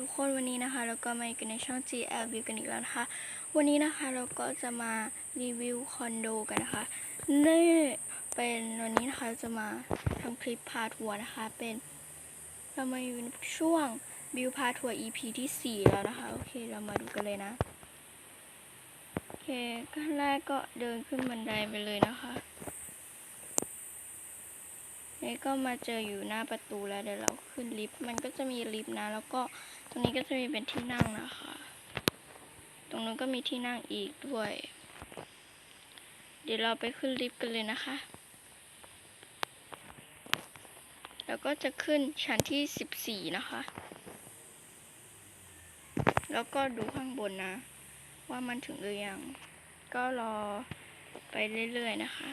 ทุกคนวันนี้นะคะเราก็มาอยู่ในช่อง GL View กันอีกแล้วนะคะ วันนี้นะคะเราก็จะมารีวิวคอนโดกันนะคะนี่เป็นวันนี้นะคะจะมาทำคลิปพาทัวร์นะคะ เป็นเรามาอยู่ในช่วงวิวพาทัวร์ EP ที่ 4 แล้วนะคะโอเคเรามาดูกันเลยนะโอเคขั้นแรกก็เดินขึ้นบันไดไปเลยนะคะ นี่ก็มาเจออยู่หน้าประตูแล้วเดี๋ยวเราขึ้นลิฟต์มันก็จะมีลิฟต์นะ แล้วก็ตรงนี้ก็จะมีเป็นที่นั่งนะคะ ตรงนู้นก็มีที่นั่งอีกด้วย เดี๋ยวเราไปขึ้นลิฟต์กันเลยนะคะ แล้วก็จะขึ้นชั้นที่สิบสี่นะคะ แล้วก็ดูข้างบนนะ ว่ามันถึงหรือยัง ก็รอไปเรื่อยๆนะคะ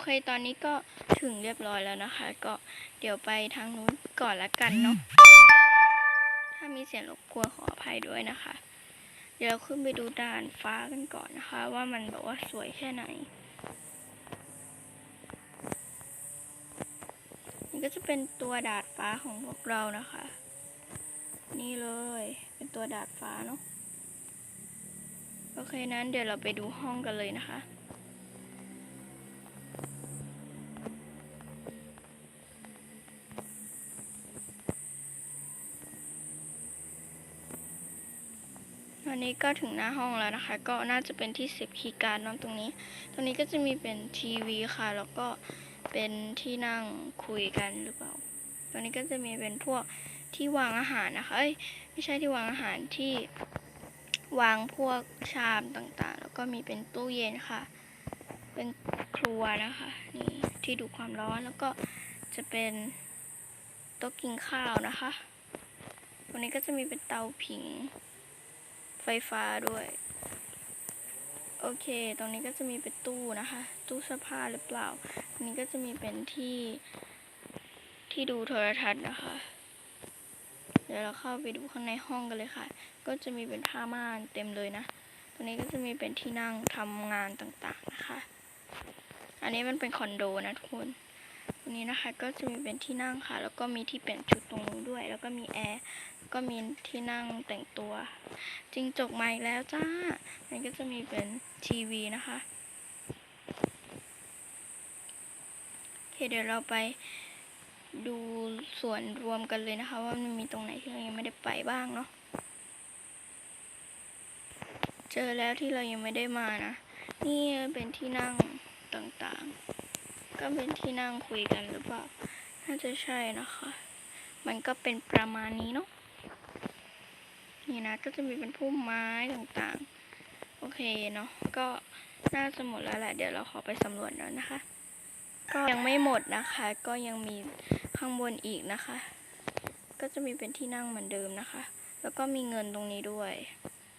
เคตอนนี้ก็ถึงเรียบร้อยแล้วนะคะ ก็เดี๋ยวไปทางนู้นก่อนละกันเนาะถ้ามีเสียงรบกวนขออภัยด้วยนะคะ เดี๋ยวเราขึ้นไปดูด่านฟ้ากันก่อนนะคะ ว่ามันแบบว่าสวยแค่ไหนนี่ก็จะเป็นตัวดาดฟ้าของพวกเรานะคะ นี่เลยเป็นตัวดาดฟ้าเนาะโอเคนั้นเดี๋ยวเราไปดูห้องกันเลยนะคะ วันนี้ก็ถึงหน้าห้องแล้วนะคะ ก็น่าจะเป็นที่เสิบคีย์การ์ดนอะตรงนี้ ตรงนี้ก็จะมีเป็นทีวีค่ะ แล้วก็เป็นที่นั่งคุยกันหรือเปล่า ตรงนี้ก็จะมีเป็นพวกที่วางอาหารนะคะ เอ้ยไม่ใช่ที่วางอาหารที่วางพวกชามต่างๆ แล้วก็มีเป็นตู้เย็นค่ะ เป็นครัวนะคะ นี่ที่ดูความร้อนแล้วก็จะเป็นโต๊ะกินข้าวนะคะ ตรงนี้ก็จะมีเป็นเตาผิง ฟฟ้าด้วย โอเค ตรงนี้ก็จะมีเป็นตู้นะคะ ตู้เสื้อผ้าหรือเปล่าตรงนี้ก็จะมีเป็นที่ที่ดูโทรทัศน์นะคะ เดี๋ยวเราเข้าไปดูข้างในห้องกันเลยค่ะ ก็จะมีเป็นผ้าม่านเต็มเลยนะ ตรงนี้ก็จะมีเป็นที่นั่งทำงานต่างๆนะคะ อันนี้มันเป็นคอนโดนะทุกคน ตรงนี้นะคะก็จะมีเป็นที่นั่งค่ะ แล้วก็มีที่เปลี่ยนชุดตรงนู้นด้วย แล้วก็มีแอร์ก็มีที่นั่งแต่งตัวจริงจกมาอีกแล้วจ้าอันก็จะมีเป็นทีวีนะคะโอเคเดี๋ยวเราไปดูส่วนรวมกันเลยนะคะ ว่ามันมีตรงไหนที่เรายังไม่ได้ไปบ้างเนาะเจอแล้วที่เรายังไม่ได้มานะ นี่เป็นที่นั่งต่าง ก็เป็นที่นั่งคุยกันหรือเปล่า น่าจะใช่นะคะ มันก็เป็นประมาณนี้เนาะ นี่นะก็จะมีเป็นพุ่มไม้ต่างๆ โอเคเนาะ ก็น่าจะหมดแล้วแหละ เดี๋ยวเราขอไปสำรวจแล้วนะคะ ก็ยังไม่หมดนะคะ ก็ยังมีข้างบนอีกนะคะ ก็จะมีเป็นที่นั่งเหมือนเดิมนะคะ แล้วก็มีเงินตรงนี้ด้วย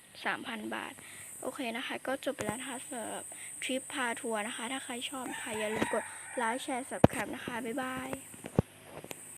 3,000 บาทโอเคนะคะ ก็จบไปแล้วนะคะสำหรับทริปพาทัวร์นะคะ ถ้าใครชอบนะคะอย่าลืมกด ไลค์แชร์สับแคมนะคะ บ๊ายบาย